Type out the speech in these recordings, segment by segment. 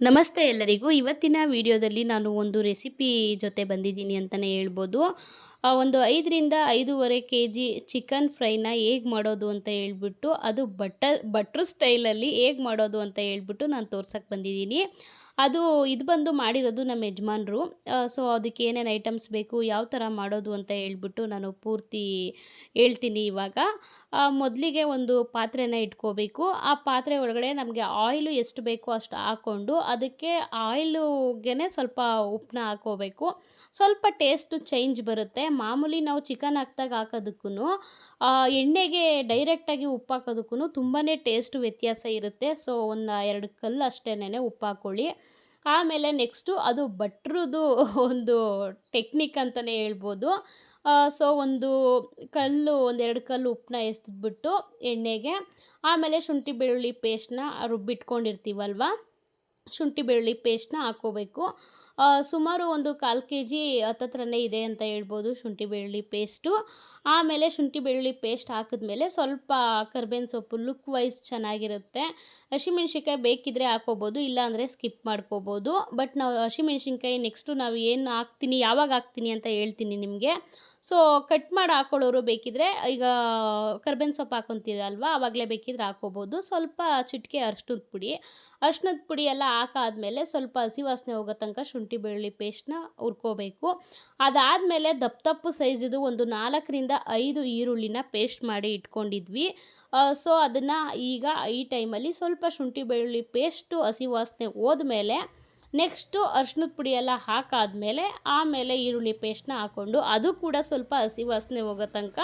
ನಮಸ್ತೆ ಎಲ್ಲರಿಗೂ. ಇವತ್ತಿನ ವಿಡಿಯೋದಲ್ಲಿ ನಾನು ಒಂದು ರೆಸಿಪಿ ಜೊತೆ ಬಂದಿದ್ದೀನಿ ಅಂತಲೇ ಹೇಳ್ಬೋದು. ಒಂದು ಐದರಿಂದ ಐದೂವರೆ ಕೆ ಜಿ ಚಿಕನ್ ಫ್ರೈನ ಹೇಗೆ ಮಾಡೋದು ಅಂತ ಹೇಳ್ಬಿಟ್ಟು, ಅದು ಬಟರ್ ಬಟ್ರ್ ಸ್ಟೈಲಲ್ಲಿ ಹೇಗೆ ಮಾಡೋದು ಅಂತ ಹೇಳ್ಬಿಟ್ಟು ನಾನು ತೋರ್ಸಕ್ಕೆ ಬಂದಿದ್ದೀನಿ. ಅದು ಇದು ಬಂದು ಮಾಡಿರೋದು ನಮ್ಮ ಯಜಮಾನ್ರು. ಸೊ ಅದಕ್ಕೆ ಏನೇನು ಐಟಮ್ಸ್ ಬೇಕು, ಯಾವ ಥರ ಮಾಡೋದು ಅಂತ ಹೇಳ್ಬಿಟ್ಟು ನಾನು ಪೂರ್ತಿ ಹೇಳ್ತೀನಿ ಇವಾಗ. ಮೊದಲಿಗೆ ಒಂದು ಪಾತ್ರೆನ ಇಟ್ಕೋಬೇಕು. ಆ ಪಾತ್ರೆ ಒಳಗಡೆ ನಮಗೆ ಆಯಿಲು ಎಷ್ಟು ಬೇಕೋ ಅಷ್ಟು ಹಾಕ್ಕೊಂಡು ಅದಕ್ಕೆ ಆಯಿಲುಗೆ ಸ್ವಲ್ಪ ಉಪ್ಪನ್ನ ಹಾಕೋಬೇಕು. ಸ್ವಲ್ಪ ಟೇಸ್ಟು ಚೇಂಜ್ ಬರುತ್ತೆ. ಮಾಮೂಲಿ ನಾವು ಚಿಕನ್ ಹಾಕ್ದಾಗ ಹಾಕೋದಕ್ಕೂ ಎಣ್ಣೆಗೆ ಡೈರೆಕ್ಟಾಗಿ ಉಪ್ಪು ಹಾಕೋದಕ್ಕೂ ತುಂಬಾ ಟೇಸ್ಟ್ ವ್ಯತ್ಯಾಸ ಇರುತ್ತೆ. ಸೊ ಒಂದು ಎರಡು ಕಲ್ಲು ಅಷ್ಟೇನೆ ಉಪ್ಪು ಹಾಕ್ಕೊಳ್ಳಿ ಆಮೇಲೆ ನೆಕ್ಸ್ಟು ಅದು ಭಟ್ರದ್ದು ಒಂದು ಟೆಕ್ನಿಕ್ ಅಂತಲೇ ಹೇಳ್ಬೋದು. ಸೊ ಒಂದು ಕಲ್ಲು ಒಂದೆರಡು ಕಲ್ಲು ಉಪ್ಪನ್ನ ಎಸ್ದ್ಬಿಟ್ಟು ಎಣ್ಣೆಗೆ, ಆಮೇಲೆ ಶುಂಠಿ ಬೆಳ್ಳುಳ್ಳಿ ಪೇಸ್ಟ್ನ ರುಬ್ಬಿಟ್ಕೊಂಡಿರ್ತೀವಲ್ವ? ಶುಂಠಿ ಬೆಳ್ಳುಳ್ಳಿ ಪೇಸ್ಟ್ನ ಹಾಕ್ಕೋಬೇಕು ಸುಮಾರು ಒಂದು ಕಾಲು ಕೆ ಜಿ ಹತ್ತತ್ರನೇ ಇದೆ ಅಂತ ಹೇಳ್ಬೋದು ಶುಂಠಿ ಬೆಳ್ಳುಳ್ಳಿ ಪೇಸ್ಟು. ಆಮೇಲೆ ಶುಂಠಿ ಬೆಳ್ಳುಳ್ಳಿ ಪೇಸ್ಟ್ ಹಾಕಿದ್ಮೇಲೆ ಸ್ವಲ್ಪ ಕರ್ಬೇವಿನ ಸೊಪ್ಪು ಲುಕ್ ವೈಸ್ ಚೆನ್ನಾಗಿರುತ್ತೆ. ಹಸಿಮೆಣ್ಸಿನ್ಕಾಯಿ ಬೇಕಿದ್ರೆ ಹಾಕೋಬೋದು ಇಲ್ಲಾಂದರೆ ಸ್ಕಿಪ್ ಮಾಡ್ಕೋಬೋದು. ಬಟ್ ನಾವು ಹಸಿಮೆಣ್ಸಿನ್ಕಾಯಿ ನೆಕ್ಸ್ಟು ನಾವು ಏನು ಹಾಕ್ತೀನಿ, ಯಾವಾಗ ಹಾಕ್ತೀನಿ ಅಂತ ಹೇಳ್ತೀನಿ ನಿಮಗೆ. ಸೊ ಕಟ್ ಮಾಡಿ ಹಾಕೊಳ್ಳೋರು ಬೇಕಿದ್ರೆ ಈಗ ಕರ್ಬೇವಿನ ಸೊಪ್ಪು ಹಾಕೊತೀರಲ್ವ ಆವಾಗಲೇ ಬೇಕಿದ್ರೆ ಹಾಕೋಬೋದು ಸ್ವಲ್ಪ ಚಿಟಿಕೆ ಅರ್ಶಿನದ ಪುಡಿ ಅರ್ಶಿನದ ಪುಡಿ ಎಲ್ಲ ಹಾಕಾದ್ಮೇಲೆ ಸ್ವಲ್ಪ ಹಸಿ ವಾಸನೆ ಹೋಗೋ ತನಕ ಶುಂಠಿ ಬೆಳ್ಳುಳ್ಳಿ ಪೇಸ್ಟ್ನ ಹುರ್ಕೋಬೇಕು. ಅದಾದಮೇಲೆ ದಪ್ಪ ದಪ್ಪ ಸೈಜಿದು ಒಂದು ನಾಲ್ಕರಿಂದ ಐದು ಈರುಳ್ಳಿನ ಪೇಸ್ಟ್ ಮಾಡಿ ಇಟ್ಕೊಂಡಿದ್ವಿ. ಸೊ ಅದನ್ನು ಈಗ ಈ ಟೈಮಲ್ಲಿ ಸ್ವಲ್ಪ ಶುಂಠಿ ಬೆಳ್ಳುಳ್ಳಿ ಪೇಸ್ಟು ಹಸಿ ವಾಸನೆ ಹೋದ್ಮೇಲೆ ನೆಕ್ಸ್ಟು ಅರ್ಶಿನದ ಪುಡಿ ಎಲ್ಲ ಹಾಕಾದ್ಮೇಲೆ ಆಮೇಲೆ ಈರುಳ್ಳಿ ಪೇಸ್ಟ್ನ ಹಾಕ್ಕೊಂಡು ಅದು ಕೂಡ ಸ್ವಲ್ಪ ಹಸಿ ವಾಸನೆ ಹೋಗೋ ತನಕ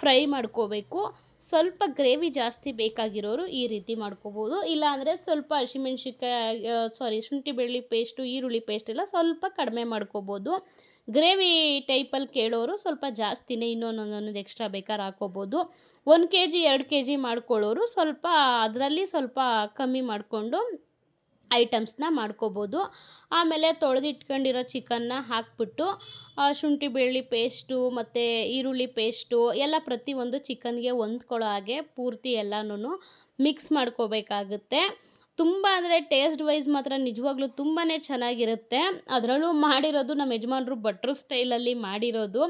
ಫ್ರೈ ಮಾಡ್ಕೋಬೇಕು. ಸ್ವಲ್ಪ ಗ್ರೇವಿ ಜಾಸ್ತಿ ಬೇಕಾಗಿರೋರು ಈ ರೀತಿ ಮಾಡ್ಕೋಬೋದು. ಇಲ್ಲಾಂದರೆ ಸ್ವಲ್ಪ ಹಸಿಮೆಣ್ಸಿಕಾಯಿ ಸಾರಿ ಶುಂಠಿ ಬೆಳ್ಳಿ ಪೇಸ್ಟು ಈರುಳ್ಳಿ ಪೇಸ್ಟ್ ಎಲ್ಲ ಸ್ವಲ್ಪ ಕಡಿಮೆ ಮಾಡ್ಕೋಬೋದು. ಗ್ರೇವಿ ಟೈಪಲ್ಲಿ ಕೇಳೋರು ಸ್ವಲ್ಪ ಜಾಸ್ತಿನೇ ಇನ್ನೊಂದೊಂದೊಂದು ಎಕ್ಸ್ಟ್ರಾ ಬೇಕಾದ್ರೆ ಹಾಕೋಬೋದು. ಒಂದು ಕೆ ಜಿ ಎರಡು ಕೆ ಜಿ ಮಾಡ್ಕೊಳ್ಳೋರು ಸ್ವಲ್ಪ ಅದರಲ್ಲಿ ಸ್ವಲ್ಪ ಕಮ್ಮಿ ಮಾಡಿಕೊಂಡು ಐಟಮ್ಸ್ನ ಮಾಡ್ಕೋಬೋದು. ಆಮೇಲೆ ತೊಳೆದಿಟ್ಕೊಂಡಿರೋ ಚಿಕನ್ನ ಹಾಕ್ಬಿಟ್ಟು ಶುಂಠಿ ಬೆಳ್ಳುಳ್ಳಿ ಪೇಸ್ಟು ಮತ್ತು ಈರುಳ್ಳಿ ಪೇಸ್ಟು ಎಲ್ಲ ಪ್ರತಿಯೊಂದು ಚಿಕನ್ಗೆ ಹೊಂದ್ಕೊಳ್ಳೋ ಹಾಗೆ ಪೂರ್ತಿ ಎಲ್ಲನೂ ಮಿಕ್ಸ್ ಮಾಡ್ಕೋಬೇಕಾಗುತ್ತೆ. ತುಂಬ ಅಂದರೆ ಟೇಸ್ಟ್ ವೈಸ್ ಮಾತ್ರ ನಿಜವಾಗ್ಲೂ ತುಂಬಾ ಚೆನ್ನಾಗಿರುತ್ತೆ. ಅದರಲ್ಲೂ ಮಾಡಿರೋದು ನಮ್ಮ ಯಜಮಾನ್ರು ಬಟ್ರ್ ಸ್ಟೈಲಲ್ಲಿ ಮಾಡಿರೋದು.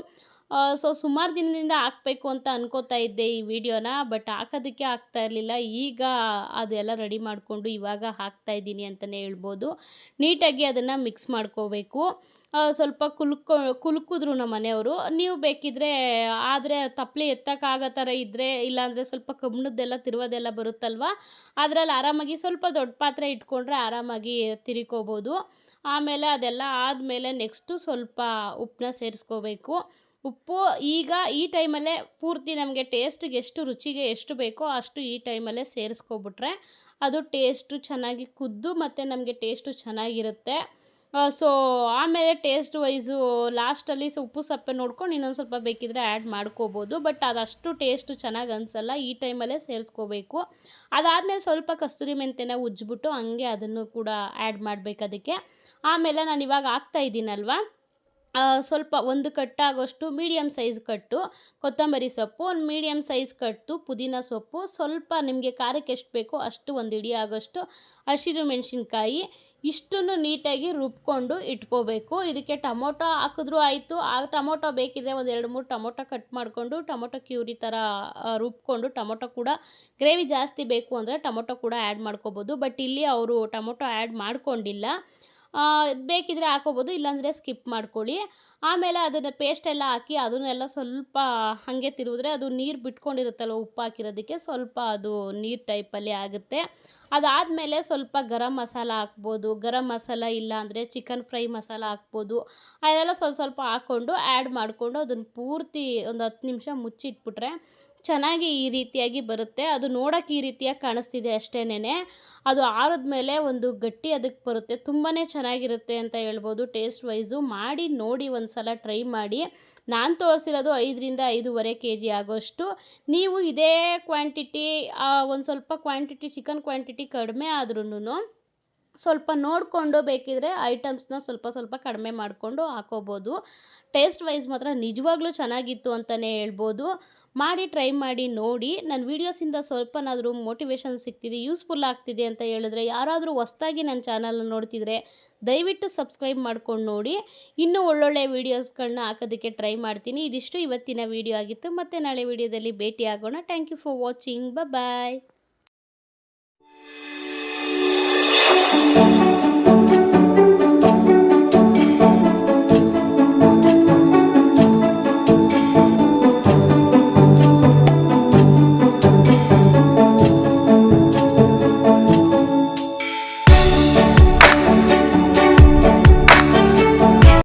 ಸೊ ಸುಮಾರು ದಿನದಿಂದ ಹಾಕಬೇಕು ಅಂತ ಅನ್ಕೋತಾ ಇದ್ದೆ ಈ ವಿಡಿಯೋನ ಬಟ್ ಹಾಕೋದಕ್ಕೆ ಆಗ್ತಾ ಇರಲಿಲ್ಲ. ಈಗ ಅದೆಲ್ಲ ರೆಡಿ ಮಾಡಿಕೊಂಡು ಇವಾಗ ಹಾಕ್ತಾ ಇದ್ದೀನಿ ಅಂತಲೇ ಹೇಳ್ಬೋದು. ನೀಟಾಗಿ ಅದನ್ನು ಮಿಕ್ಸ್ ಮಾಡ್ಕೋಬೇಕು. ಸ್ವಲ್ಪ ಕುಲ್ಕೊ, ಕುಲ್ಕಿದ್ರು ನಮ್ಮ ಮನೆಯವರು. ನೀವು ಬೇಕಿದ್ರೆ, ಆದರೆ ತಪ್ಪಲೆ ಎತ್ತಕ್ಕಾಗೋ ಥರ ಇದ್ದರೆ ಇಲ್ಲಾಂದರೆ ಸ್ವಲ್ಪ ಕಬ್ಬಿಣದ್ದೆಲ್ಲ ತಿರುವದೆಲ್ಲ ಬರುತ್ತಲ್ವ, ಅದರಲ್ಲಿ ಆರಾಮಾಗಿ ಸ್ವಲ್ಪ ದೊಡ್ಡ ಪಾತ್ರೆ ಇಟ್ಕೊಂಡ್ರೆ ಆರಾಮಾಗಿ ತಿರಿಕೋಬೋದು ಆಮೇಲೆ ಅದೆಲ್ಲ ಆದಮೇಲೆ ನೆಕ್ಸ್ಟು ಸ್ವಲ್ಪ ಉಪ್ಪನ್ನ ಸೇರಿಸ್ಕೋಬೇಕು. ಉಪ್ಪು ಈಗ ಈ ಟೈಮಲ್ಲೇ ಪೂರ್ತಿ ನಮಗೆ ಟೇಸ್ಟಿಗೆ ಎಷ್ಟು ರುಚಿಗೆ ಎಷ್ಟು ಬೇಕೋ ಅಷ್ಟು ಈ ಟೈಮಲ್ಲೇ ಸೇರಿಸ್ಕೊಬಿಟ್ರೆ ಅದು ಟೇಸ್ಟು ಚೆನ್ನಾಗಿ ಕುದ್ದು ಮತ್ತು ನಮಗೆ ಟೇಸ್ಟು ಚೆನ್ನಾಗಿರುತ್ತೆ. ಸೊ ಆಮೇಲೆ ಟೇಸ್ಟ್ ವೈಸು ಲಾಸ್ಟಲ್ಲಿ ಉಪ್ಪು ಸಪ್ಪೆ ನೋಡ್ಕೊಂಡು ಇನ್ನೊಂದು ಸ್ವಲ್ಪ ಬೇಕಿದ್ರೆ ಆ್ಯಡ್ ಮಾಡ್ಕೋಬೋದು. ಬಟ್ ಅದಷ್ಟು ಟೇಸ್ಟು ಚೆನ್ನಾಗಿ ಅನಿಸಲ್ಲ, ಈ ಟೈಮಲ್ಲೇ ಸೇರಿಸ್ಕೋಬೇಕು. ಅದಾದಮೇಲೆ ಸ್ವಲ್ಪ ಕಸ್ತೂರಿ ಮೆಂತೆನ ಉಜ್ಜಿಬಿಟ್ಟು ಹಂಗೆ ಅದನ್ನು ಕೂಡ ಆ್ಯಡ್ ಮಾಡಬೇಕು ಅದಕ್ಕೆ. ಆಮೇಲೆ ನಾನು ಇವಾಗ ಹಾಕ್ತಾ ಇದ್ದೀನಲ್ವ? ಸ್ವಲ್ಪ ಒಂದು ಕಟ್ಟಾಗೋಷ್ಟು ಮೀಡಿಯಮ್ ಸೈಜ್ ಕಟ್ಟು, ಕೊತ್ತಂಬರಿ ಸೊಪ್ಪು, ಒಂದು ಮೀಡಿಯಮ್ ಸೈಜ್ ಕಟ್ಟು, ಪುದೀನ ಸೊಪ್ಪು, ಸ್ವಲ್ಪ ನಿಮಗೆ ಖಾರಕ್ಕೆ ಎಷ್ಟು ಬೇಕೋ ಅಷ್ಟು ಒಂದು ಇಡಿ ಆಗೋಷ್ಟು ಹಸಿರು ಮೆಣಸಿನ್ಕಾಯಿ, ಇಷ್ಟನ್ನು ನೀಟಾಗಿ ರುಬ್ಕೊಂಡು ಇಟ್ಕೋಬೇಕು. ಇದಕ್ಕೆ ಟೊಮೊಟೊ ಹಾಕಿದ್ರೂ ಆಯಿತು. ಆ ಟೊಮೊಟೊ ಬೇಕಿದ್ರೆ ಒಂದು ಎರಡು ಮೂರು ಟೊಮೊಟೊ ಕಟ್ ಮಾಡಿಕೊಂಡು, ಟೊಮೊಟೊ ಕ್ಯೂರಿ ಥರ ರುಬ್ಕೊಂಡು ಟೊಮೊಟೊ ಕೂಡ ಗ್ರೇವಿ ಜಾಸ್ತಿ ಬೇಕು ಅಂದರೆ ಟೊಮೊಟೊ ಕೂಡ ಆ್ಯಡ್ ಮಾಡ್ಕೋಬೋದು. ಬಟ್ ಇಲ್ಲಿ ಅವರು ಟೊಮೊಟೊ ಆ್ಯಡ್ ಮಾಡ್ಕೊಂಡಿಲ್ಲ. ಆ, ಬೇಕಿದ್ರೆ ಹಾಕೋಬೋದು ಇಲ್ಲಾಂದರೆ ಸ್ಕಿಪ್ ಮಾಡ್ಕೊಳ್ಳಿ. ಆಮೇಲೆ ಅದನ್ನು ಪೇಸ್ಟ್ ಎಲ್ಲ ಹಾಕಿ ಅದನ್ನೆಲ್ಲ ಸ್ವಲ್ಪ ಹಾಗೆ ತಿರುಗಿದ್ರೆ ಅದು ನೀರು ಬಿಟ್ಕೊಂಡಿರುತ್ತಲ್ಲ ಉಪ್ಪು ಹಾಕಿರೋದಕ್ಕೆ ಸ್ವಲ್ಪ ಅದು ನೀರು ಟೈಪಲ್ಲಿ ಆಗುತ್ತೆ. ಅದಾದಮೇಲೆ ಸ್ವಲ್ಪ ಗರಂ ಮಸಾಲ ಹಾಕ್ಬೋದು ಗರಂ ಮಸಾಲ ಇಲ್ಲ ಅಂದರೆ ಚಿಕನ್ ಫ್ರೈ ಮಸಾಲ ಹಾಕ್ಬೋದು ಅದೆಲ್ಲ ಸ್ವಲ್ಪ ಸ್ವಲ್ಪ ಹಾಕ್ಕೊಂಡು ಆ್ಯಡ್ ಮಾಡಿಕೊಂಡು ಅದನ್ನು ಪೂರ್ತಿ ಒಂದು ಹತ್ತು ನಿಮಿಷ ಮುಚ್ಚಿಟ್ಬಿಟ್ರೆ ಚೆನ್ನಾಗಿ ಈ ರೀತಿಯಾಗಿ ಬರುತ್ತೆ. ಅದು ನೋಡೋಕೆ ಈ ರೀತಿಯಾಗಿ ಕಾಣಿಸ್ತಿದೆ ಅಷ್ಟೇನೆ ಅದು ಆರಿದ್ಮೇಲೆ ಒಂದು ಗಟ್ಟಿ ಅದಕ್ಕೆ ಬರುತ್ತೆ. ತುಂಬಾ ಚೆನ್ನಾಗಿರುತ್ತೆ ಅಂತ ಹೇಳ್ಬೋದು ಟೇಸ್ಟ್ ವೈಸು. ಮಾಡಿ ನೋಡಿ ಒಂದು ಸಲ ಟ್ರೈ ಮಾಡಿ. ನಾನು ತೋರಿಸಿರೋದು ಐದರಿಂದ ಐದೂವರೆ ಕೆ ಜಿ ಆಗೋಷ್ಟು. ನೀವು ಇದೇ ಕ್ವಾಂಟಿಟಿ ಒಂದು ಸ್ವಲ್ಪ ಕ್ವಾಂಟಿಟಿ, ಚಿಕನ್ ಕ್ವಾಂಟಿಟಿ ಕಡಿಮೆ ಆದ್ರೂ ಸ್ವಲ್ಪ ನೋಡಿಕೊಂಡು ಬೇಕಿದ್ರೆ ಐಟಮ್ಸ್ನ ಸ್ವಲ್ಪ ಸ್ವಲ್ಪ ಕಡಿಮೆ ಮಾಡಿಕೊಂಡು ಹಾಕೋಬೋದು. ಟೇಸ್ಟ್ ವೈಸ್ ಮಾತ್ರ ನಿಜವಾಗ್ಲೂ ಚೆನ್ನಾಗಿತ್ತು ಅಂತಲೇ ಹೇಳ್ಬೋದು. ಮಾಡಿ ಟ್ರೈ ಮಾಡಿ ನೋಡಿ. ನನ್ನ ವೀಡಿಯೋಸಿಂದ ಸ್ವಲ್ಪನಾದರೂ ಮೋಟಿವೇಶನ್ ಸಿಗ್ತಿದೆ ಯೂಸ್ಫುಲ್ ಆಗ್ತಿದೆ ಅಂತ ಹೇಳಿದ್ರೆ ಯಾರಾದರೂ ಹೊಸ್ದಾಗಿ ನನ್ನ ಚಾನಲ್ನ ನೋಡ್ತಿದ್ರೆ ದಯವಿಟ್ಟು ಸಬ್ಸ್ಕ್ರೈಬ್ ಮಾಡ್ಕೊಂಡು ನೋಡಿ. ಇನ್ನೂ ಒಳ್ಳೊಳ್ಳೆ ವೀಡಿಯೋಸ್ಗಳನ್ನ ಹಾಕೋದಕ್ಕೆ ಟ್ರೈ ಮಾಡ್ತೀನಿ. ಇದಿಷ್ಟು ಇವತ್ತಿನ ವೀಡಿಯೋ ಆಗಿತ್ತು. ಮತ್ತೆ ನಾಳೆ ವೀಡಿಯೋದಲ್ಲಿ ಭೇಟಿ ಆಗೋಣ thank you for watching bye